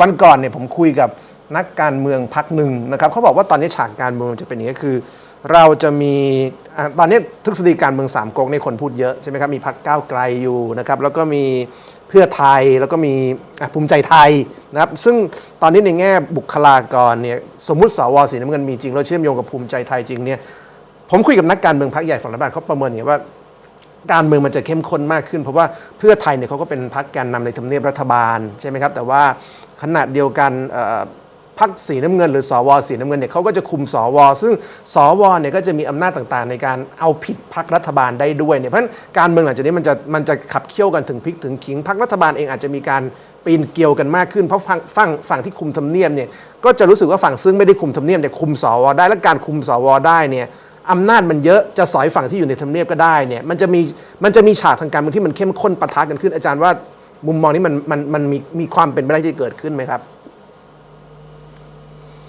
วันก่อนเนี่ยผมคุยกับนักการเมืองพักหนึ่งนะครับเขาบอกว่าตอนนี้ฉากการเมืองจะเป็นอย่างนี้คือ เราจะมีอตอนนี้ทฤษฎีการเมืองสามก๊กในคนพูดเยอะใช่ไหมครับมีพักก้าวไกลอยู่นะครับแล้วก็มีเพื่อไทยแล้วก็มีภูมิใจไทยนะครับซึ่งตอนนี้ในแง่บุคลากรเนี่ยสมมติสวสีน้ำเงินมีจริงแล้วเชื่อมโยงกับภูมิใจไทยจริงเนี่ยผมคุยกับนักการเมืองพักใหญ่ฝั่งรัฐบาลเขาประเมินอย่างว่า การเมืองมันจะเข้มข้นมากขึ้น เพราะว่าเพื่อไทยเนี่ยเขาก็เป็นพรรคแกนนำในทำเนียบรัฐบาลใช่ไหมครับแต่ว่าขณะเดียวกันพรรคสีน้ำเงินหรือสวสีน้ำเงินเนี่ยเขาก็จะคุมสว ซึ่งสวเนี่ยก็จะมีอำนาจต่างๆ ในการเอาผิดพรรครัฐบาลได้ด้วยเนี่ยเพราะการเมืองหลังจากนี้มันจะมันจะขับเคี่ยวกันถึงพลิกถึงขิงพรรครัฐบาลเองอาจจะมีการปีนเกลียวกันมากขึ้นเพราะฝั่งฝั่งฝั่งที่คุมทำเนียบเนี่ยก็จะรู้สึกว่าฝั่งซึ่งไม่ได้คุมทำเนียบแต่คุมสวได้และการคุมสวได้เนี่ย อำนาจมันเยอะจะสอยฝั่งที่อยู่ในทำเนียบก็ได้เนี่ยมันจะมีมันจะมีฉากทางการเมืองที่มันเข้มข้นปะทะกันขึ้น อาจารย์ว่ามุมมองนี้มันมันมันมีมีความเป็นไปได้ที่จะเกิดขึ้นไหมครับ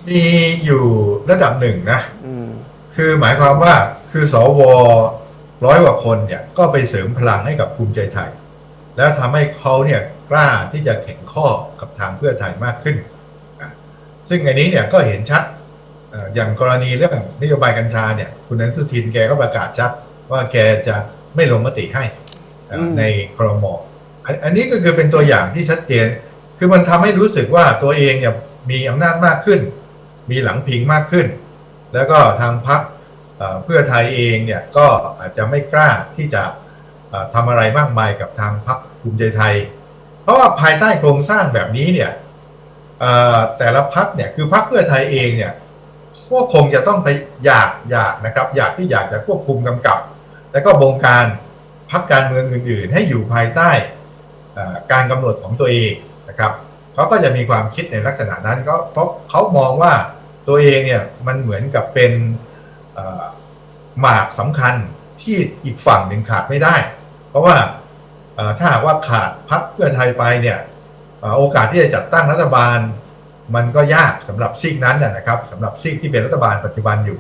มีอยู่ระดับหนึ่งนะอืมคือหมายความว่าคือสวร้อยกว่าคนเนี่ยก็ไปเสริมพลังให้กับภูมิใจไทย แล้วทำให้เขาเนี่ยกล้าที่จะแข่งข้อกับทางเพื่อไทยมากขึ้นอะซึ่งอันนี้เนี่ยก็เห็นชัดเอ่ออย่างกรณีเรื่องนโยบายกัญชาเนี่ยคุณอนุทินแกก็ประกาศชัดว่าแกจะไม่ลงมติให้เอ่ออืมในครมอันอันนี้ก็คือเป็นตัวอย่างที่ชัดเจน คือมันทำให้รู้สึกว่าตัวเองเนี่ยมีอำนาจมากขึ้น มีหลังพิงมากขึ้น แล้วก็ทางพรรคเอ่อเพื่อไทยเองเนี่ยก็อาจจะไม่กล้าที่จะเอ่อทำอะไรมากมายกับทางพรรคภูมิใจไทย เพราะว่าภายใต้โครงสร้างแบบนี้เนี่ยเอ่อแต่ละพรรคเนี่ยคือพรรคเพื่อไทยเองเนี่ย ก็คงจะต้องไปอยากอยากนะครับ อยากที่อยากจะควบคุมกำกับ แล้วก็บงการพรรคการเมืองอื่น ๆ ให้อยู่ภายใต้การกำหนดของตัวเองนะครับเขาก็จะมีความคิดในลักษณะนั้นก็เพราะเขามองว่าตัวเองเนี่ยมันเหมือนกับเป็นหมากสำคัญที่อีกฝั่งหนึ่งขาดไม่ได้ เพราะว่าถ้าหากว่าขาดพรรคเพื่อไทยไปเนี่ยโอกาสที่จะจัดตั้งรัฐบาล มันก็ยากสำหรับซีกนั้นนะครับสำหรับซีกที่เป็นรัฐบาลปัจจุบันอยู่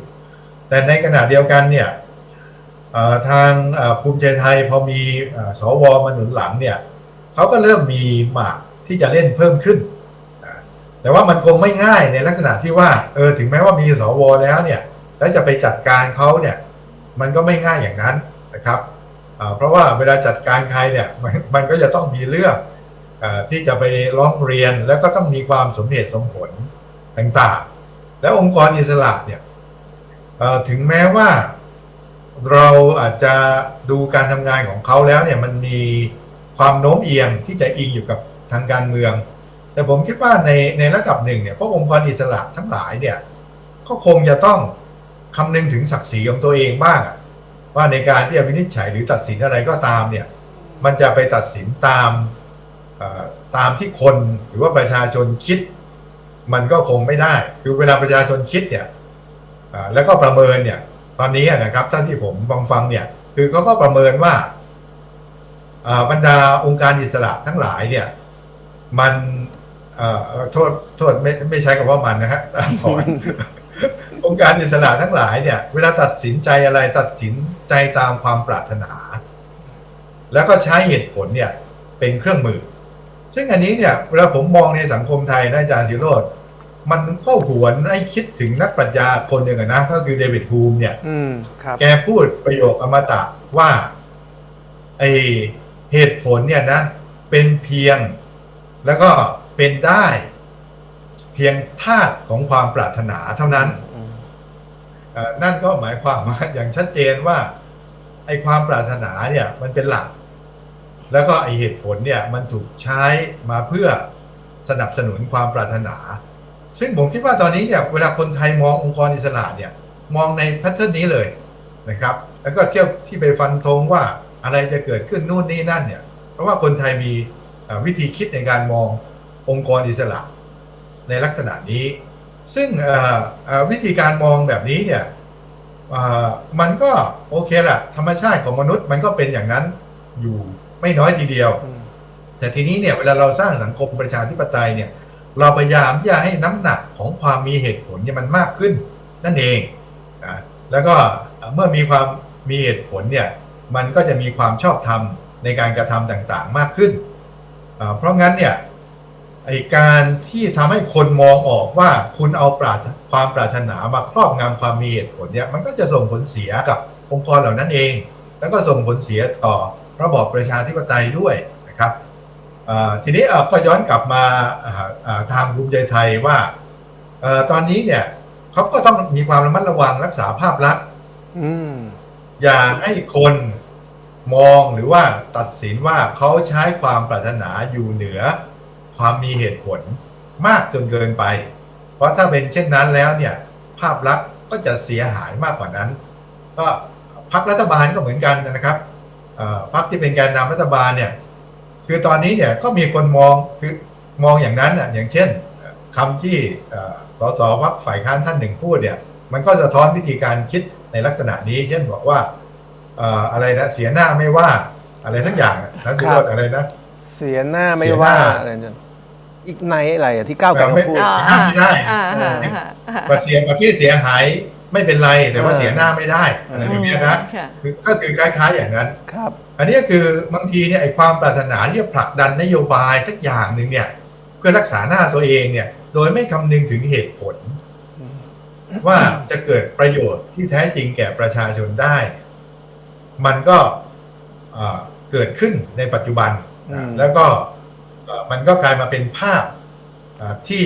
แต่ในขณะเดียวกันเนี่ยทางภูมิใจไทยพอมีอ่อสวมาหนุนหลังเนี่ยเขาก็เริ่มมีหมากที่จะเล่นเพิ่มขึ้น แต่ว่ามันคงไม่ง่ายในลักษณะที่ว่าเออถึงแม้ว่ามีสวแล้วเนี่ยแล้วจะไปจัดการเขาเนี่ยมันก็ไม่ง่ายอย่างนั้นนะครับเพราะว่าเวลาจัดการใครเนี่ยมันก็จะต้องมีเรื่อง ที่จะไปร้องเรียนแล้วก็ต้องมีความสมเหตุสมผลต่างๆ แล้วองค์กรอิสระเนี่ยถึงแม้ว่าเราอาจจะดูการทำงานของเขาแล้วเนี่ยมันมีความโน้มเอียงที่จะอิงอยู่กับทางการเมือง แต่ผมคิดว่าในในระดับหนึ่งเนี่ยพวกองค์กรอิสระทั้งหลายเนี่ยก็คงจะต้องคำนึงถึงศักดิ์ศรีของตัวเองบ้างว่าในการที่จะวินิจฉัยหรือตัดสินอะไรก็ตามเนี่ยมันจะไปตัดสินตาม ตามที่คนหรือว่าประชาชนคิด มันก็คงไม่ได้ คือเวลาประชาชนคิดเนี่ยแล้วก็ประเมินเนี่ย ตอนนี้นะครับท่านที่ผมฟังฟังเนี่ย คือเขาก็ประเมินว่าบรรดาองค์การอิสระทั้งหลายเนี่ย มันโทษโทษไม่ไม่ใช้คำว่ามันนะฮะถอนองค์การอิสระทั้งหลายเนี่ย เวลาตัดสินใจอะไรตัดสินใจตามความปรารถนา แล้วก็ใช้เหตุผลเนี่ย เป็นเครื่องมือ ซึ่งอันนี้เนี่ยเวลาผมมองในสังคมไทยนะอาจารย์สิโรดมันเข้าหวนให้คิดถึงนักปรัชญาคนหนึ่งอะนะ ก็คือเดวิดฮูมเนี่ยอืมครับแกพูดประโยคอมตะว่าไอเหตุผลเนี่ยนะ เป็นเพียงแล้วก็เป็นได้ เพียงธาตุของความปรารถนาเท่านั้นอืมเอ่อนั่นก็หมายความว่าอย่างชัดเจนว่าไอ้ความปรารถนาเนี่ย มันเป็นหลัก แล้วก็ไอ้เหตุผลเนี่ยมันถูกใช้มาเพื่อสนับสนุนความปรารถนา ซึ่งผมคิดว่าตอนนี้เนี่ยเวลาคนไทยมององค์กรอิสระเนี่ยมองในแพทเทิร์นนี้เลยนะครับ แล้วก็เที่ยวที่ไปฟันธงว่าอะไรจะเกิดขึ้นนู่นนี่นั่นเนี่ย เพราะว่าคนไทยมีวิธีคิดในการมององค์กรอิสระ ในลักษณะนี้ ซึ่งวิธีการมองแบบนี้เนี่ยมันก็โอเคแหละธรรมชาติของมนุษย์มันก็เป็นอย่างนั้นอยู่ ไม่น้อยทีเดียวอืมแต่ทีนี้เนี่ยเวลาเราสร้างสังคมประชาธิปไตยเนี่ย เราพยายามที่จะให้น้ำหนักของความมีเหตุผลเนี่ยมันมากขึ้น นั่นเองนะแล้วก็เมื่อมีความมีเหตุผลเนี่ยมันก็จะมีความชอบธรรมในการกระทำต่างๆ มากขึ้นอ่าเพราะงั้นเนี่ยไอไอการที่ทำให้คนมองออกว่าคุณเอาปรารถความปรารถนามาครอบงำความมีเหตุผลเนี่ยมันก็จะส่งผลเสียกับองค์กรเหล่านั้นเอง แล้วก็ส่งผลเสียต่อ ระบอบประชาธิปไตยด้วยนะครับอ่าทีนี้เอ่อก็ย้อนกลับมาอ่าอ่าทางภูมิใจไทยว่าเอ่อตอนนี้เนี่ยเขาก็ต้องมีความระมัดระวังรักษาภาพลักษณ์อืมอย่าให้คนมองหรือว่าตัดสินว่าเขาใช้ความปรารถนาอยู่เหนือ ความมีเหตุผลมากจนเกินไป เพราะถ้าเป็นเช่นนั้นแล้วเนี่ย ภาพลักษณ์ก็จะเสียหายมากกว่านั้น ก็พรรครัฐบาลก็เหมือนกันนะครับเอ่อ พรรคที่เป็นแกนนำรัฐบาลเนี่ยคือตอนนี้เนี่ยก็มีคนมองคือมองอย่างนั้นอะอย่างเช่นคำที่เอ่อสสพรรคฝ่ายค้านท่านหนึ่งพูดเนี่ยมันก็สะท้อนวิธีการคิดในลักษณะนี้ เช่นบอกว่าเอ่ออะไรนะเสียหน้าไม่ว่าอะไรทั้งอย่างอะนะสิครับรถอะไรนะ เสียหน้าไม่เสียหน้าว่าอะไรเนี่ยอีกไหนอะไรอะที่ก้าวไกลเขาพูดเสียหน้าไม่ได้อ่าเอออ่าอ่าว่าเสียประเทศเสียหาย ไม่เป็นไรแต่ว่าเออเสียหน้าไม่ได้อะไรแบบเนี้ยนะค่ะคือก็คือคล้ายๆอย่างนั้นครับ อันนี้คือบางทีเนี่ยไอ้ความปรารถนาที่จะผลักดันนโยบายสักอย่างหนึ่งเนี่ย เพื่อรักษาหน้าตัวเองเนี่ย โดยไม่คำนึงถึงเหตุผล ว่าจะเกิดประโยชน์ที่แท้จริงแก่ประชาชนได้ มันก็เอ่อเกิดขึ้นในปัจจุบันอืมแล้วก็เอ่อมันก็กลายมาเป็นภาพเอ่อที่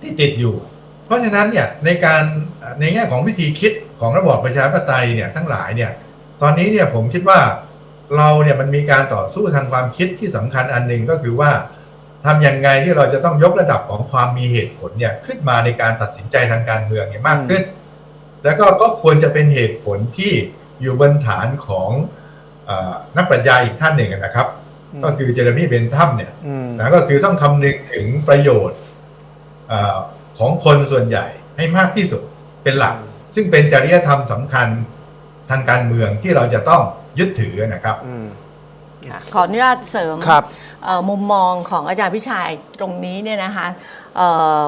ที่ติดอยู่เพ ราะฉะนั้นเนี่ยในการเอ่อในแง่ของวิธีคิดของระบอบประชาธิปไตยเนี่ยทั้งหลายเนี่ยตอนนี้เนี่ยผมคิดว่าเราเนี่ยมันมีการต่อสู้ทางความคิดที่สำคัญอันหนึ่งก็คือว่าทำยังไงที่เราจะต้องยกระดับของความมีเหตุผลเนี่ยขึ้นมาในการตัดสินใจทางการเมืองเนี่ยมากขึ้น แล้วก็ก็ควรจะเป็นเหตุผลที่อยู่บนฐานของเออนักปรัชญาอีกท่านหนึ่งนะครับ ก็คือเจอร์มี่เบนทัมเนี่ยอืมนะก็คือต้องคำนึงถึงประโยชน์เออ ของคนส่วนใหญ่ให้มากที่สุดเป็นหลัก ซึ่งเป็นจริยธรรมสำคัญทางการเมืองที่เราจะต้องยึดถือนะครับอืมค่ะขออนุญาตเสริมครับเอ่อมุมมองของอาจารย์พิชัยตรงนี้เนี่ยนะคะเอ่อ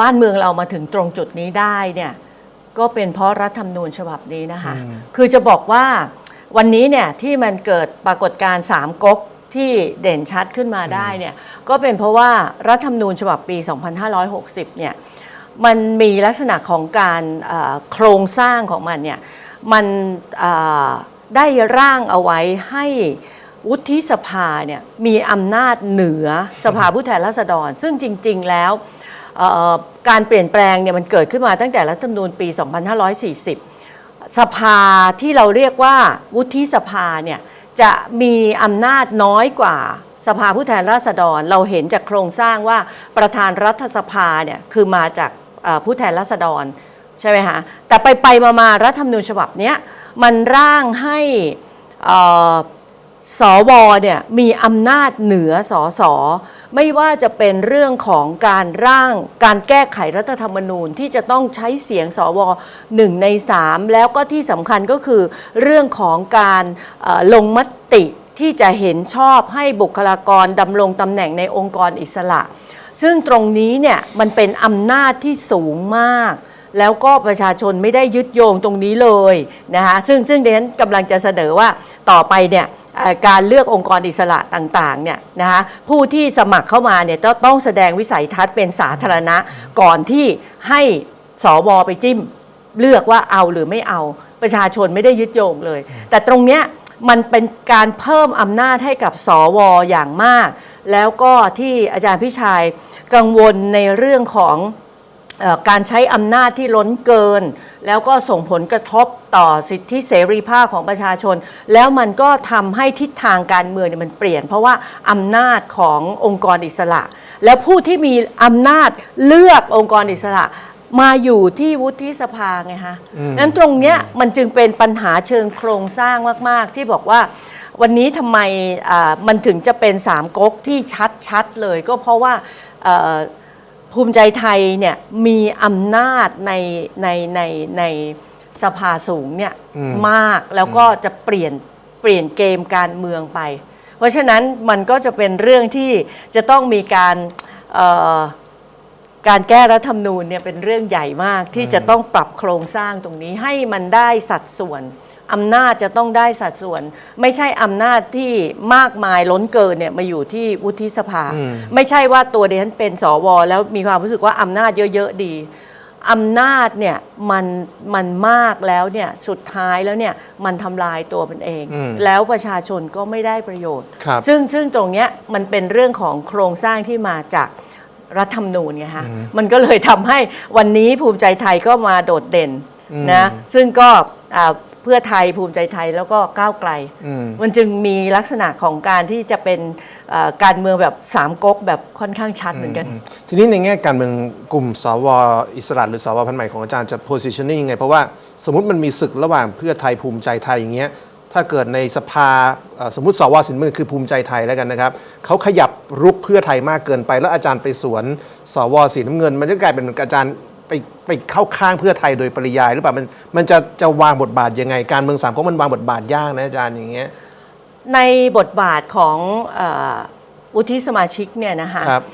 บ้านเมืองเรามาถึงตรงจุดนี้ได้เนี่ยก็เป็นเพราะรัฐธรรมนูญฉบับนี้นะคะอืมคือจะบอกว่าวันนี้เนี่ยที่มันเกิดปรากฏการณ์สามก๊ก ที่เด่นชัดขึ้นมาได้เนี่ยก็เป็นเพราะว่ารัฐธรรมนูญฉบับปี 2560 เนี่ยมันมีลักษณะของการเอ่อโครงสร้างของมันเนี่ยมันเอ่อได้ร่างเอาไว้ให้วุฒิสภาเนี่ยมีอำนาจเหนือสภาผู้แทนราษฎร ซึ่งจริง ๆ แล้วเอ่อการเปลี่ยนแปลงเนี่ยมันเกิดขึ้นมาตั้งแต่รัฐธรรมนูญปี 2540 สภาที่เราเรียกว่าวุฒิสภาเนี่ย จะมีอำนาจน้อยกว่าสภาผู้แทนราษฎร เราเห็นจากโครงสร้างว่าประธานรัฐสภาเนี่ยคือมาจากผู้แทนราษฎรใช่ไหมคะแต่ไปไปมามารัฐธรรมนูญฉบับนี้มันร่างให้เอ่อสวเนี่ยมีอำนาจเหนือสอสอ ไม่ว่าจะเป็นเรื่องของการร่างการแก้ไขรัฐธรรมนูญที่จะต้องใช้เสียงสวหนึ่งในสามแล้วก็ที่สำคัญก็คือเรื่องของการลงมติที่จะเห็นชอบให้บุคลากรดำรงตำแหน่งในองค์กรอิสระ ซึ่งตรงนี้เนี่ยมันเป็นอำนาจที่สูงมาก แล้วก็ประชาชนไม่ได้ยึดโยงตรงนี้เลยนะคะซึ่งซึ่งเดนกำลังจะเสนอว่าต่อไปเนี่ย การเลือกองค์กรอิสระต่างๆเนี่ยนะคะผู้ที่สมัครเข้ามาเนี่ยจะต้องแสดงวิสัยทัศน์เป็นสาธารณะก่อนที่ให้สวไปจิ้มเลือกว่าเอาหรือไม่เอาประชาชนไม่ได้ยึดโยงเลย แต่ตรงเนี้ยมันเป็นการเพิ่มอำนาจให้กับสวอย่างมาก แล้วก็ที่อาจารย์พิชัยกังวลในเรื่องของอการใช้อำนาจที่ล้นเกิน แล้วก็ส่งผลกระทบต่อสิทธิเสรีภาพของประชาชน แล้วมันก็ทำให้ทิศทางการเมืองเนี่ยมันเปลี่ยน เพราะว่าอำนาจขององค์กรอิสระ แล้วผู้ที่มีอำนาจเลือกองค์กรอิสระมาอยู่ที่วุฒิสภาไงคะอืมนั้นตรงเนี้ยมันจึงเป็นปัญหาเชิงโครงสร้างมาก ๆ ที่บอกว่าวันนี้ทำไมอ่ามันถึงจะเป็นสามก๊กที่ชัด ๆ เลยก็เพราะว่าเอ่อ ภูมิใจไทยเนี่ยมีอำนาจในในในในสภาสูงเนี่ยอืม มากแล้วก็จะเปลี่ยนเปลี่ยนเกมการเมืองไป เพราะฉะนั้นมันก็จะเป็นเรื่องที่จะต้องมีการเอ่อการแก้รัฐธรรมนูญเนี่ยเป็นเรื่องใหญ่มากที่จะต้องปรับโครงสร้างตรงนี้ให้มันได้สัดส่วน อำนาจจะต้องได้สัดส่วน ไม่ใช่อำนาจที่มากมายล้นเกินเนี่ยมาอยู่ที่วุฒิสภาอืมไม่ใช่ว่าตัวดิฉันเป็นสวแล้วมีความรู้สึกว่าอำนาจเยอะๆดีอำนาจเนี่ยมันมันมากแล้วเนี่ยสุดท้ายแล้วเนี่ยมันทำลายตัวมันเองอืมแล้วประชาชนก็ไม่ได้ประโยชน์ครับซึ่งซึ่งตรงเนี้ยมันเป็นเรื่องของโครงสร้างที่มาจากรัฐธรรมนูญไงฮะมันก็เลยทำให้วันนี้ภูมิใจไทยก็มาโดดเด่นอืมนะซึ่งก็อ่า เพื่อไทยภูมิใจไทยแล้วก็ก้าวไกลอืมมันจึงมีลักษณะของการที่จะเป็นเอ่อการเมืองแบบสามก๊กแบบค่อนข้างชัดเหมือนกัน ทีนี้ในแง่การเมืองกลุ่มสวอิสระหรือสวพันธุ์ใหม่ของอาจารย์จะ positioning ยังไง เพราะว่าสมมติมันมีศึกระหว่างเพื่อไทยภูมิใจไทยอย่างเงี้ยถ้าเกิดในสภาเอ่อสมมติสวสินมือคือภูมิใจไทยแล้วกันนะครับเขาขยับรุกเพื่อไทยมากเกินไป แล้วอาจารย์ไปสวน สวสีน้ำเงิน มันจะกลายเป็นอาจารย์ ไปไปเข้าข้างเพื่อไทยโดยปริยายหรือเปล่ามันมันจะจะวางบทบาทยังไง การเมืองสามก๊กมันวางบทบาทยากนะอาจารย์อย่างเงี้ยในบทบาทของเออวุฒิสมาชิกเนี่ยนะคะครับ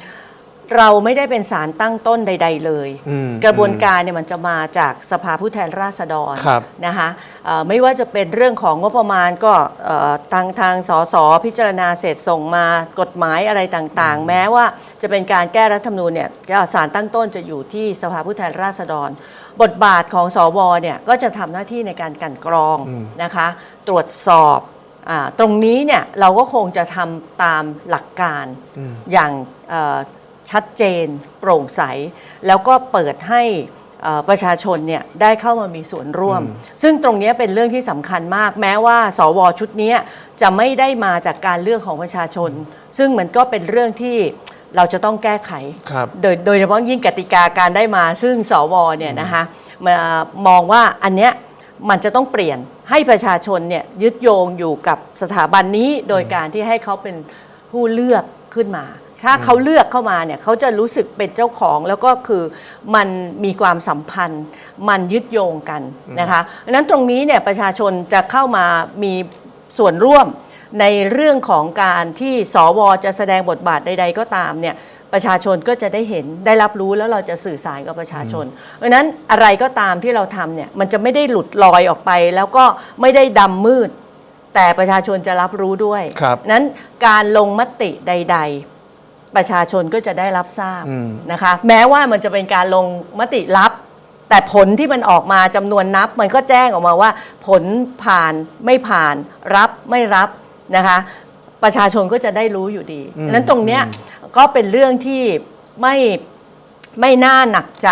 เราไม่ได้เป็นสารตั้งต้นใด ๆ เลย อืมกระบวนการเนี่ยมันจะมาจากสภาผู้แทนราษฎรครับนะคะเอ่อไม่ว่าจะเป็นเรื่องของงบประมาณก็เอ่อทางทางสสพิจารณาเสร็จส่งมากฎหมายอะไรต่างๆ แม้ว่าจะเป็นการแก้รัฐธรรมนูญเนี่ยก็สารตั้งต้นจะอยู่ที่สภาผู้แทนราษฎร บทบาทของสวเนี่ยก็จะทำหน้าที่ในการกลันกรองนะคะ ตรวจสอบอาตรงนี้เนี่ยเราก็คงจะทำตามหลักการอย่างเอ่อ ชัดเจน โปร่งใส แล้วก็เปิดให้เอ่อประชาชนเนี่ยได้เข้ามามีส่วนร่วม ซึ่งตรงเนี้ยเป็นเรื่องที่สำคัญมาก แม้ว่าสวชุดเนี้ยจะไม่ได้มาจากการเลือกของประชาชน ซึ่งมันก็เป็นเรื่องที่เราจะต้องแก้ไขครับโดยโดยเฉพาะยิ่งกติกาการได้มา ซึ่งสวเนี่ยนะคะมามองว่าอันเนี้ยมันจะต้องเปลี่ยนให้ประชาชนเนี่ยยึดโยงอยู่กับสถาบันนี้โดยการที่ให้เขาเป็นผู้เลือกขึ้นมา ถ้าเขาเลือกเข้ามาเนี่ยเขาจะรู้สึกเป็นเจ้าของแล้วก็คือมันมีความสัมพันธ์ มันยึดโยงกันนะคะดังนั้นตรงนี้เนี่ยประชาชนจะเข้ามามีส่วนร่วมในเรื่องของการที่สวจะแสดงบทบาทใด ๆ ก็ตามเนี่ยประชาชนก็จะได้เห็นได้รับรู้แล้วเราจะสื่อสารกับประชาชน เพราะฉะนั้นอะไรก็ตามที่เราทำเนี่ยมันจะไม่ได้หลุดลอยออกไป แล้วก็ไม่ได้ดำมืด แต่ประชาชนจะรับรู้ด้วยครับนั้นการลงมติใด ๆ ประชาชนก็จะได้รับทราบอืม นะคะ แม้ว่ามันจะเป็นการลงมติรับ แต่ผลที่มันออกมาจำนวนนับ มันก็แจ้งออกมาว่า ผลผ่านไม่ผ่าน รับไม่รับนะคะ ประชาชนก็จะได้รู้อยู่ดีอืมดังนั้นตรงเนี้ยก็เป็นเรื่องที่ไม่ไม่น่าหนักใจ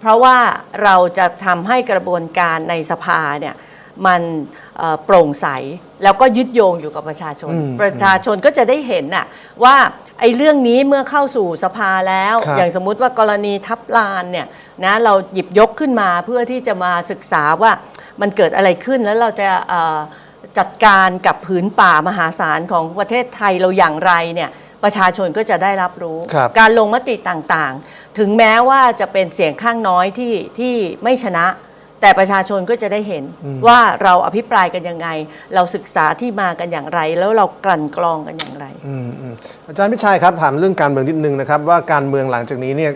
เพราะว่าเราจะทำให้กระบวนการในสภาเนี่ยมันเอ่อโปร่งใสแล้วก็ยึดโยงอยู่กับประชาชน อืม ประชาชนก็จะได้เห็นน่ะว่า ไอ้เรื่องนี้เมื่อเข้าสู่สภาแล้ว ครับอย่างสมมุติว่ากรณีทับลานเนี่ยนะเราหยิบยกขึ้นมาเพื่อที่จะมาศึกษาว่ามันเกิดอะไรขึ้นแล้วเราจะเอ่อจัดการกับผืนป่ามหาศาลของประเทศไทยเราอย่างไรเนี่ยประชาชนก็จะได้รับรู้ ครับ การลงมติต่างๆ ถึงแม้ว่าจะเป็นเสียงข้างน้อยที่ที่ไม่ชนะ แต่ประชาชนก็จะได้เห็นว่าเราอภิปรายกันยังไง เราศึกษาที่มากันอย่างไร แล้วเรากลั่นกรองกันอย่างไรอืมอืมอาจารย์พิชัยครับถามเรื่องการเมืองนิดนึงนะครับ ว่าการเมืองหลังจากนี้เนี่ย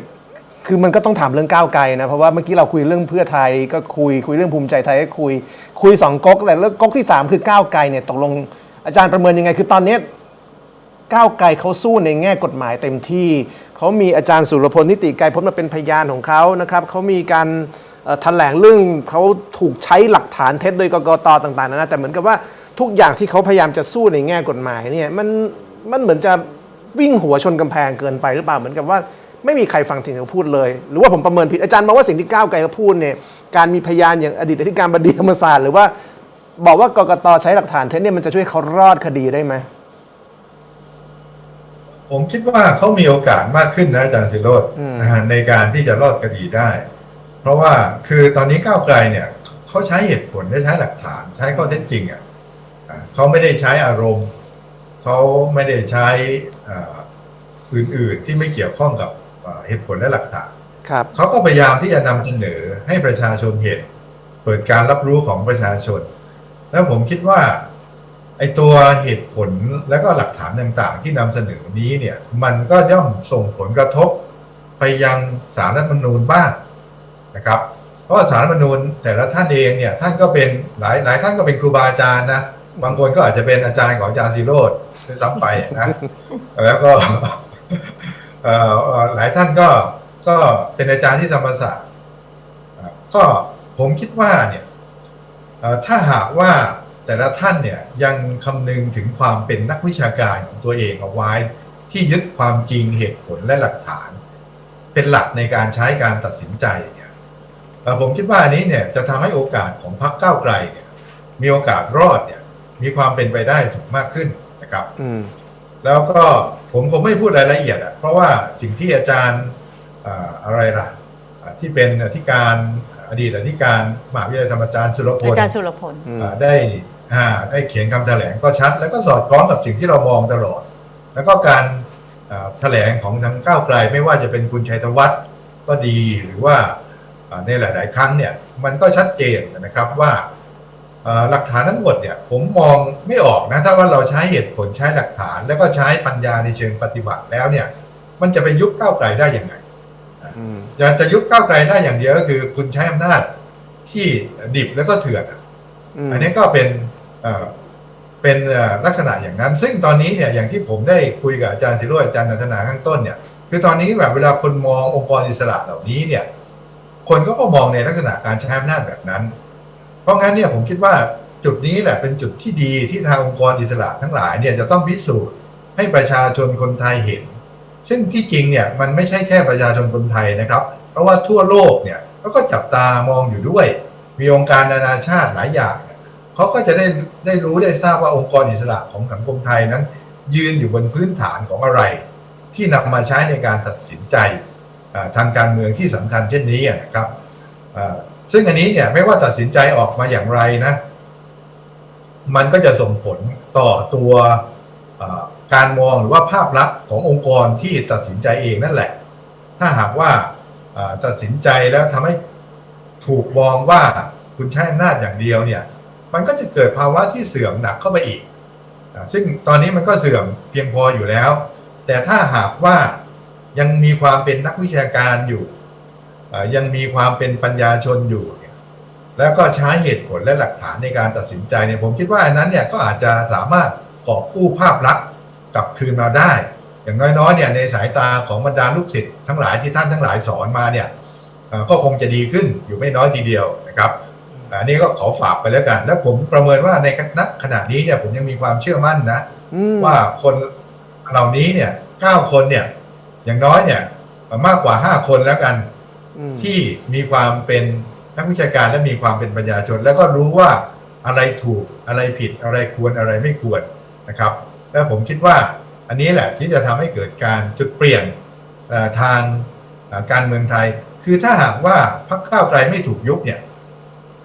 คือมันก็ต้องถามเรื่องก้าวไกลนะเพราะว่าเมื่อกี้เราคุยเรื่องเพื่อไทยก็คุยคุยเรื่องภูมิใจไทยก็คุย คุยสองก๊กแต่เรื่องก๊กที่สามคือก้าวไกลเนี่ยตกลงอาจารย์ประเมินยังไง คือตอนเนี้ยก้าวไกลเขาสู้ในแง่กฎหมายเต็มที่เขามีอาจารย์สุรพลนิติไกรพจน์มาเป็นพยานของเขานะครับเขามีการเอ่อ แถลงเรื่องเขาถูกใช้หลักฐานเท็จโดยกกตต่างๆนานาแต่เหมือนกับว่าทุกอย่างที่เขาพยายามจะสู้ในแง่กฎหมายเนี่ยมันมันเหมือนจะวิ่งหัวชนกำแพงเกินไปหรือเปล่าเหมือนกับว่าไม่มีใครฟังถึงเขาพูดเลย หรือว่าผมประเมินผิดอาจารย์มองว่าสิ่งที่ก้าวไกลเขาพูดเนี่ยการมีพยานอย่างอดีตอธิการบดีธรรมศาสตร์หรือว่าบอกว่ากกตใช้หลักฐานเท็จเนี่ยมันจะช่วยเขารอดคดีได้ไหมผมคิดว่าเขามีโอกาสมากขึ้นนะอาจารย์สิโรธอืมนะฮะในการที่จะรอดคดีได้ เพราะว่าคือตอนนี้ก้าวไกลเนี่ยเขาใช้เหตุผลและใช้หลักฐาน ใช้ข้อเท็จจริงอะอะเขาไม่ได้ใช้อารมณ์เขาไม่ได้ใช้อ่าอื่นๆที่ไม่เกี่ยวข้องกับอ่าเหตุผลและหลักฐานครับเขาก็พยายามที่จะนำเสนอให้ประชาชนเห็นเปิดการรับรู้ของประชาชน แล้วผมคิดว่าไอตัวเหตุผลและก็หลักฐานต่างๆ ที่นำเสนอนี้เนี่ย มันก็ย่อมส่งผลกระทบไปยังสารรัฐธรรมนูญบ้าง นะครับ เพราะสารรัฐธรรมนูญแต่ละท่านเองเนี่ยท่านก็เป็นหลายหลายท่านก็เป็นครูบาอาจารย์นะบางคนก็อาจจะเป็นอาจารย์ของอาจารย์ซีโรดด้วยซ้ำไปนะแล้วก็หลายท่านก็ก็เป็นอาจารย์ที่ธรรมศาสตร์ก็ผมคิดว่าเนี่ยถ้าหากว่าแต่ละท่านเนี่ยยังคำนึงถึงความเป็นนักวิชาการของตัวเองเอาไว้ ที่ยึดความจริงเหตุผลและหลักฐาน เป็นหลักในการใช้การตัดสินใจ ผมคิดว่าอันนี้เนี่ยจะทำให้โอกาสของพรรคก้าวไกลเนี่ยมีโอกาสรอดเนี่ย มีความเป็นไปได้สูงมากขึ้นนะครับอืมแล้วก็ผมคงไม่พูดรายละเอียดอะเพราะว่าสิ่งที่อาจารย์อ่าอะไรล่ะอ่าที่เป็นอธิการอดีตอธิการมหาวิทยาลัยธรรมจารย์สุรพลอาจารย์สุรพลอืมอ่าได้อ่าได้เขียนคำแถลงก็ชัด แล้วก็สอดคล้องกับสิ่งที่เรามองตลอด แล้วก็การอ่าแถลงของทางก้าวไกลไม่ว่าจะเป็นคุณชัยธวัฒน์ก็ดีหรือว่าอ่า ในหลาย ๆ ครั้งเนี่ยมันก็ชัดเจนนะครับว่าเอ่อหลักฐานทั้งหมดเนี่ยผมมองไม่ออกนะถ้าว่าเราใช้เหตุผลใช้หลักฐาน แล้วก็ใช้ปัญญาในเชิงปฏิบัติแล้วเนี่ย มันจะไปยุบก้าวไกลได้ยังไงอืมอยากจะยุบก้าวไกลได้อย่างเดียวก็คือ คุณใช้อำนาจที่ดิบแล้วก็เถื่อนอะมอันนี้ก็เป็นเอ่อเป็นเอ่อลักษณะอย่างนั้น ซึ่งตอนนี้เนี่ยอย่างที่ผมได้คุยกับอาจารย์สิโรจน์อาจารย์นันทนาข้างต้นเนี่ย คือตอนนี้แบบเวลาคนมององค์กรอิสระเหล่านี้เนี่ย คนก็ก็มองในลักษณะการใช้อำนาจแบบนั้น เพราะงั้นเนี่ยผมคิดว่าจุดนี้แหละเป็นจุดที่ดีที่ทางองค์กรอิสระทั้งหลายเนี่ยจะต้องพิสูจน์ให้ประชาชนคนไทยเห็น ซึ่งที่จริงเนี่ยมันไม่ใช่แค่ประชาชนคนไทยนะครับ เพราะว่าทั่วโลกเนี่ยเขาก็จับตามองอยู่ด้วย มีองค์การนานาชาติหลายอย่างเขาก็จะได้ได้รู้ได้ทราบว่าองค์กรอิสระของสังคมไทยนั้น ยืนอยู่บนพื้นฐานของอะไร ที่นำมาใช้ในการตัดสินใจ ทางการเมืองที่สำคัญเช่นนี้นะครับซึ่งอันนี้เนี่ยไม่ว่าตัดสินใจออกมาอย่างไรนะ มันก็จะส่งผลต่อตัวการมองหรือว่าภาพลักษณ์ขององค์กรที่ตัดสินใจเองนั่นแหละ ถ้าหากว่าตัดสินใจแล้วทำให้ถูกมองว่าคุณใช้อำนาจอย่างเดียวเนี่ย มันก็จะเกิดภาวะที่เสื่อมหนักเข้าไปอีก ซึ่งตอนนี้มันก็เสื่อมเพียงพออยู่แล้ว แต่ถ้าหากว่า ยังมีความเป็นนักวิชาการอยู่อ่ายังมีความเป็นปัญญาชนอยู่เนี่ยแล้วก็ใช้เหตุผลและหลักฐานในการตัดสินใจเนี่ยผมคิดว่าอันนั้นเนี่ยก็อาจจะสามารถกอบกู้ภาพลักษณ์กลับคืนมาได้ อย่างน้อยๆเนี่ยในสายตาของบรรดาลูกศิษย์ทั้งหลายที่ท่านทั้งหลายสอนมาเนี่ยเอ่อก็คงจะดีขึ้นอยู่ไม่น้อยทีเดียวนะครับอันนี้ก็ขอฝากไปแล้วกัน แล้วผมประเมินว่าในณขณะนี้เนี่ยผมยังมีความเชื่อมั่นนะอืมว่าคนเหล่านี้เนี่ยเก้าคนเนี่ย อย่างน้อยเนี่ยมากกว่าห้าคนแล้วกันอืมที่มีความเป็นนักวิชาการและมีความเป็นปัญญาชน แล้วก็รู้ว่าอะไรถูกอะไรผิดอะไรควรอะไรไม่ควรนะครับ แล้วผมคิดว่าอันนี้แหละที่จะทำให้เกิดการจุดเปลี่ยนเอ่อทางเอ่อการเมืองไทย คือถ้าหากว่าพรรคก้าวไกลไม่ถูกยุบเนี่ย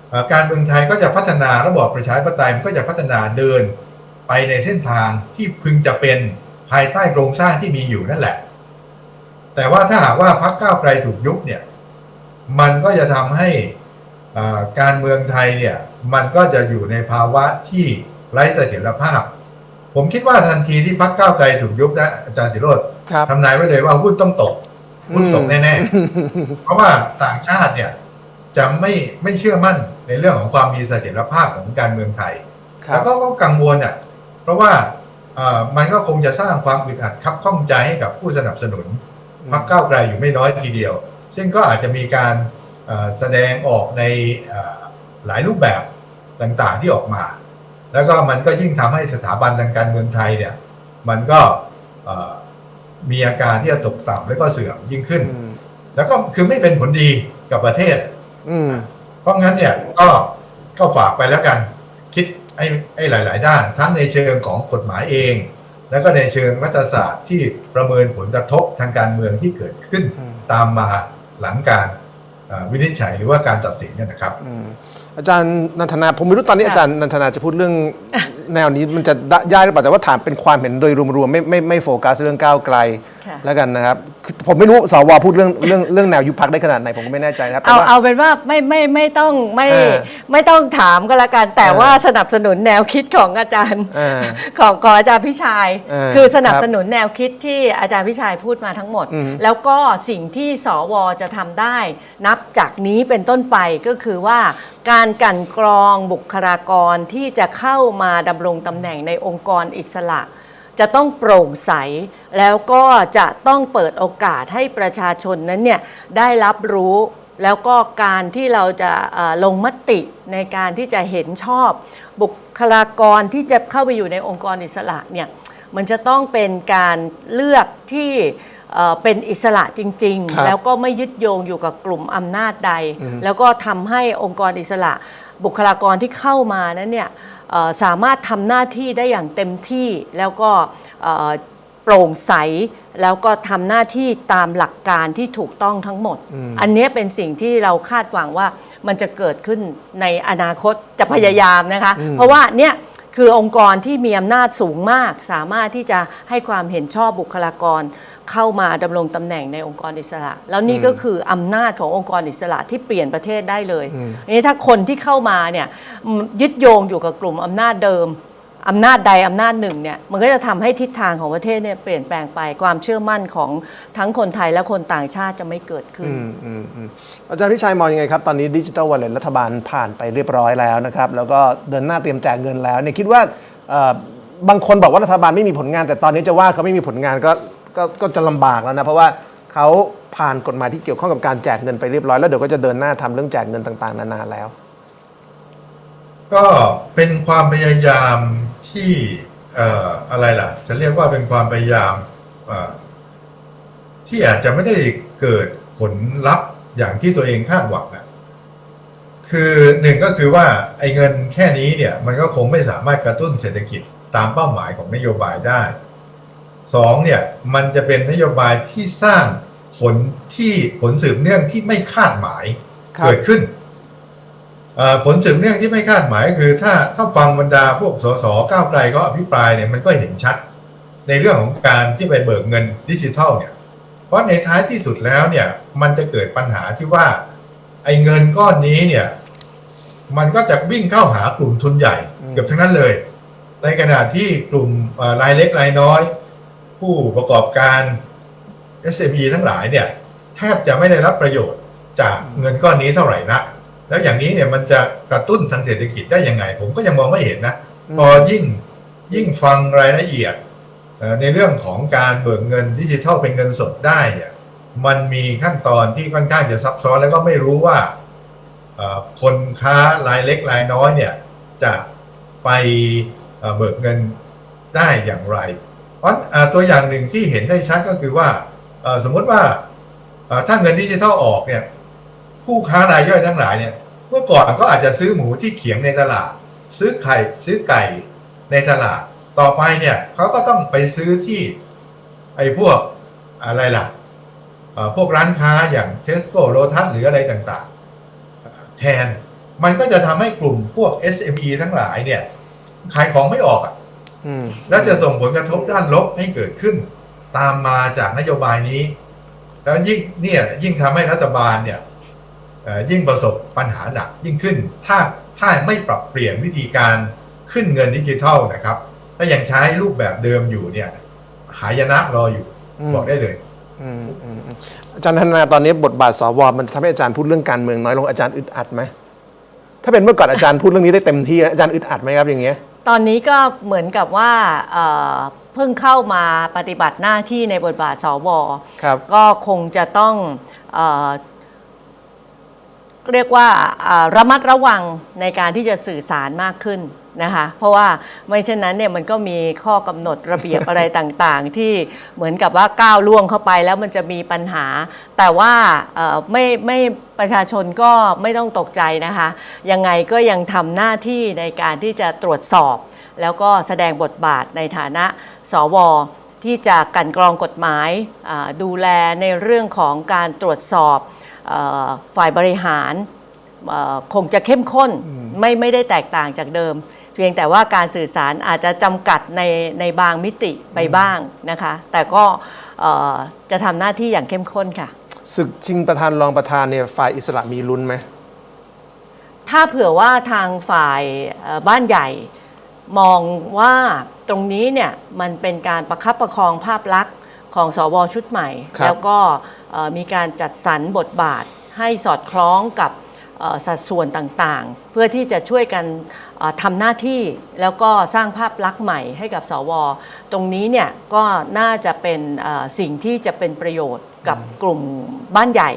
เอ่อการเมืองไทยก็จะพัฒนาระบอบประชาธิปไตยมันก็จะพัฒนาเดินไปในเส้นทางที่พึงจะเป็นภายใต้โครงสร้างที่มีอยู่นั่นแหละ แต่ว่าถ้าหากว่าพรรคก้าวไกลถูกยุบเนี่ย มันก็จะทำให้อ่าการเมืองไทยเนี่ย มันก็จะอยู่ในภาวะที่ไร้เสถียรภาพ ผมคิดว่าทันทีที่พรรคก้าวไกลถูกยุบนะอาจารย์สิโรธครับทำนายไว้เลยว่าหุ้นต้องตกหุ้นตกแน่ๆ เพราะว่าต่างชาติเนี่ยจะไม่ไม่เชื่อมั่นในเรื่องของความมีเสถียรภาพของการเมืองไทยครัแล้บวก็ก็กังวลอะเพราะว่าเอ่อมันก็คงจะสร้างความอึดอัดคับข้องใจให้กับผู้สนับสนุน พรรคก้าวไกลอยู่ไม่น้อยทีเดียว ซึ่งก็อาจจะมีการเอ่อแสดงออกในเอ่อหลายรูปแบบต่างๆที่ออกมา แล้วก็มันก็ยิ่งทำให้สถาบันทางการเมืองไทยเนี่ย มันก็เอ่อมีอาการที่จะตกต่ำและก็เสื่อมยิ่งขึ้นอืมแล้วก็คือไม่เป็นผลดีกับประเทศอืมเพราะงั้นเนี่ยก็ก็ฝากไปแล้วกัน คิดไอ้ไอ้หลาย ๆ ด้าน ทั้งในเชิงของกฎหมายเอง แล้วก็ในเชิงรัฐศาสตร์ที่ประเมินผลกระทบทางการเมืองที่เกิดขึ้นอืมตามมาหลังการเอ่อวินิจฉัยหรือว่าการตัดสินเนี่ยนะครับอืมอาจารย์นันทนาผมไม่รู้ตอนนี้ค่ะอาจารย์นันทนาจะพูดเรื่องแนวนี้มันจะได้ยากหรือเปล่าแต่ว่าถามเป็นความเห็นโดยรวมๆไม่ไม่ไม่โฟกัสเรื่องก้าวไกลค่ะแล้วกันนะครับคือผมไม่รู้สวพูดเรื่องเรื่องเรื่องแนวยุบพักได้ขนาดไหนผมก็ไม่แน่ใจนะครับแต่เอาว่า เอาเป็นว่าไม่ไม่ไม่ต้องไม่เออไม่ต้องถามก็แล้วกัน แต่เออว่าสนับสนุนแนวคิดของอาจารย์เออของของอาจารย์พิชัย เออคือสนับสนุนแนวคิดที่อาจารย์พิชัยพูดมาทั้งหมด อืมแล้วก็สิ่งที่สวจะทำได้ นับจากนี้เป็นต้นไปก็คือว่าการกลั่นกรองบุคลากรที่จะเข้ามาดำรงตำแหน่งในองค์กรอิสระ จะต้องโปร่งใส แล้วก็จะต้องเปิดโอกาสให้ประชาชนนั้นเนี่ยได้รับรู้แล้วก็การที่เราจะเอ่อลงมติในการที่จะเห็นชอบ บุคลากรที่จะเข้าไปอยู่ในองค์กรอิสระเนี่ยมันจะต้องเป็นการเลือกที่เอ่อเป็นอิสระจริงครับๆแล้วก็ไม่ยึดโยงอยู่กับกลุ่มอำนาจใด แล้วก็ทำให้องค์กรอิสระ บุคลากรที่เข้ามานั้นเนี่ยเอ่อสามารถทำหน้าที่ได้อย่างเต็มที่แล้วก็เอ่อ โปร่งใส แล้วก็ทำหน้าที่ตามหลักการที่ถูกต้องทั้งหมดอันเนี้ยเป็นสิ่งที่เราคาดหวังว่ามันจะเกิดขึ้นในอนาคตจะพยายามนะคะ เพราะว่าเนี่ยคือองค์กรที่มีอำนาจสูงมาก สามารถที่จะให้ความเห็นชอบบุคลากร เข้ามาดำรงตำแหน่งในองค์กรอิสระ แล้วนี่ก็คืออำนาจขององค์กรอิสระที่เปลี่ยนประเทศได้เลยนี่ถ้าคนที่เข้ามาเนี่ยอืมยึดโยงอยู่กับกลุ่มอำนาจเดิม อำนาจใดอำนาจหนึ่งเนี่ยมันก็จะทำให้ทิศทางของประเทศเนี่ยเปลี่ยนแปลงไปความเชื่อมั่นของทั้งคนไทยและคนต่างชาติจะไม่เกิดขึ้น อืมอืมอืมอาจารย์พิชัยมองยังไงครับ ตอนนี้ดิจิ t a ลวอลเล็ตรัฐบาลผ่านไปเรียบร้อยแล้วนะครับ แล้วก็เดินหน้าเตรียมแจกเงินแล้วเนี่ยคิดว่าเอ่อบางคนบอกว่ารัฐบาลไม่มีผลงาน แต่ตอนนี้จะว่าเขาไม่มีผลงานก็ก็ก็จะลำบากแล้วนะเพราะว่าเขาผ่านกฎหมายที่เกี่ยวข้องกับการแจกเงินไปเรียบร้อยแล้วเดี๋ยวก็จะเดินหน้าทำเรื่องแจกเงินต่างๆนานาแล้ว ก็เป็นความพยายามที่เอ่ออะไรล่ะ จะเรียกว่าเป็นความพยายามที่อาจจะไม่ได้เกิดผลลัพธ์อย่างที่ตัวเองคาดหวังนะคือหนึ่งก็คือว่าไอ้เงินแค่นี้เนี่ยมันก็คงไม่สามารถกระตุ้นเศรษฐกิจตามเป้าหมายของนโยบายได้สองเนี่ยมันจะเป็นนโยบายที่สร้างผลที่ผลสืบเนื่องที่ไม่คาดหมายเกิดขึ้น ผลสืบเนื่องที่ไม่คาดหมายก็คือถ้าถ้าฟังบรรดาพวกสสก้าวไกลก็อภิปรายเนี่ยมันก็เห็นชัด ในเรื่องของการที่ไปเบิกเงินดิจิทัลเนี่ย เพราะในท้ายที่สุดแล้วเนี่ยมันจะเกิดปัญหาที่ว่า ไอ้เงินก้อนนี้เนี่ย มันก็จะวิ่งเข้าหากลุ่มทุนใหญ่อืมเกือบทั้งนั้นเลย ในขณะที่กลุ่มเอ่อรายเล็กรายน้อย ผู้ประกอบการ SME ทั้งหลายเนี่ย แทบจะไม่ได้รับประโยชน์จากเงินก้อนนี้เท่าไหร่นัก แล้วอย่างนี้เนี่ยมันจะกระตุ้นทางเศรษฐกิจได้ยังไง ผมก็ยังมองไม่เห็นนะอืมพอยิ่งยิ่งฟังรายละเอียดเอ่อในเรื่องของการเบิกเงินดิจิทัลเป็นเงินสดได้เนี่ยมันมีขั้นตอนที่ค่อนข้างจะซับซ้อนแล้วก็ไม่รู้ว่าเอ่อคนค้ารายเล็กรายน้อยเนี่ยจะไปเอ่อเบิกเงินได้อย่างไรเพราะอ่าตัวอย่างหนึ่งที่เห็นได้ชัดก็คือว่าเอ่อสมมติว่าเอ่อถ้าเงินดิจิทัลออกเนี่ยผู้ค้ารายย่อยทั้งหลายเนี่ย เมื่อก่อนก็อาจจะซื้อหมูที่เขียงในตลาด ซื้อไข่ซื้อไก่ในตลาด ต่อไปเนี่ยเขาก็ต้องไปซื้อที่ไอ้พวกอะไรล่ะเอ่อพวกร้านค้าอย่างเทสโก้โ t ทัสหรืออะไรต่างๆ แทนมันก็จะทำให้กลุ่มพวก SME ทั้งหลายเนี่ย ขายของไม่ออกอะอืมแล้วจะส่งผลกระทบด้านลบให้เกิดขึ้น ตามมาจากนโยบายนี้ แล้วยิ่งเนี่ยยิ่งทำให้รัฐบาลเนี่ยเอ่อ ยิ่งประสบปัญหาหนักยิ่งขึ้น ถ้าถ้าไม่ปรับเปลี่ยนวิธีการขึ้นเงินดิจิทัลนะครับ ถ้ายังใช้รูปแบบเดิมอยู่เนี่ย หายนะรออยู่อืมบอกได้เลยอืมอืมอืมอาจารย์ธนาตอนนี้บทบาทสวมันทำให้อาจารย์พูดเรื่องการเมืองน้อยลงอาจารย์อึดอัดไหมถ้าเป็นเมื่อก่อนอาจารย์พูดเรื่องนี้ได้เต็มที่อาจารย์อึดอัดไหมครับอย่างเงี้ย ตอนนี้ก็เหมือนกับว่าเอ่อเพิ่งเข้ามาปฏิบัติหน้าที่ในบทบาทสวครับก็คงจะต้อง เรียกว่าระมัดระวังในการที่จะสื่อสารมากขึ้นนะคะเพราะว่าไม่เช่นนั้นเนี่ยมันก็มีข้อกำหนดระเบียบอะไรต่างๆ ที่เหมือนกับว่าก้าวล่วงเข้าไปแล้วมันจะมีปัญหา แต่ว่าไม่ไม่ประชาชนก็ไม่ต้องตกใจนะคะยังไงก็ยังทำหน้าที่ในการที่จะตรวจสอบ แล้วก็แสดงบทบาทในฐานะสวที่จะกันกรองกฎหมายดูแลในเรื่องของการตรวจสอบ ฝ่ายบริหารเอ่อคงจะเข้มข้นไม่ไม่ได้แตกต่างจากเดิม เพียงแต่ว่าการสื่อสารอาจจะจำกัดในในบางมิติไปบ้างนะคะ แต่ก็เอ่อจะทำหน้าที่อย่างเข้มข้นค่ะศึกชิงประธานรองประธานเนี่ยฝ่ายอิสระมีลุ้นไหมถ้าเผื่อว่าทางฝ่ายเอ่อบ้านใหญ่มองว่าตรงนี้เนี่ยมันเป็นการประคับประคองภาพลักษณ์ ของสวชุดใหม่ ครับ แล้วก็เอ่อมีการจัดสรรบทบาทให้สอดคล้องกับเอ่อสัดส่วนต่างๆ เพื่อที่จะช่วยกันเอ่อทำหน้าที่แล้วก็สร้างภาพลักษณ์ใหม่ให้กับสว ตรงนี้เนี่ยก็น่าจะเป็นเอ่อสิ่งที่จะเป็นประโยชน์กับกลุ่มบ้านใหญ่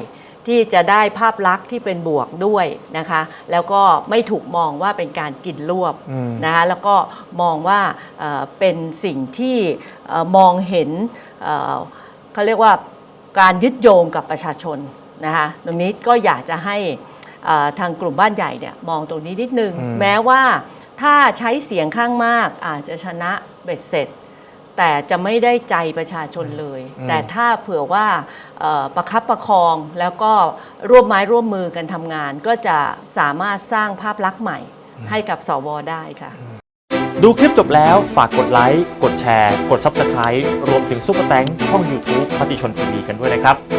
ที่จะได้ภาพลักษณ์ที่เป็นบวกด้วยนะคะ แล้วก็ไม่ถูกมองว่าเป็นการกินรวบอืม นะคะแล้วก็มองว่าเอ่อเป็นสิ่งที่เอ่อมองเห็น เอ่อเขาเรียกว่าการยึดโยงกับประชาชนนะคะตรงนี้ก็อยากจะให้เอ่อทางกลุ่มบ้านใหญ่เนี่ยมองตรงนี้นิดนึงอืมแม้ว่าถ้าใช้เสียงข้างมากอาจจะชนะเบ็ดเสร็จ แต่จะไม่ได้ใจประชาชนเลยอืมแต่ถ้าเผื่อว่าเอ่อประคับประคองแล้วก็ร่วมไม้ร่วมมือกันทำงาน ก็จะสามารถสร้างภาพลักษณ์ใหม่ให้กับสวได้ค่ะ ดูคลิปจบแล้วฝากกดไลค์ กดแชร์ กด Subscribe รวมถึงซุปเปอร์แตงช่อง YouTube มติชนทีวีกันด้วยนะครับ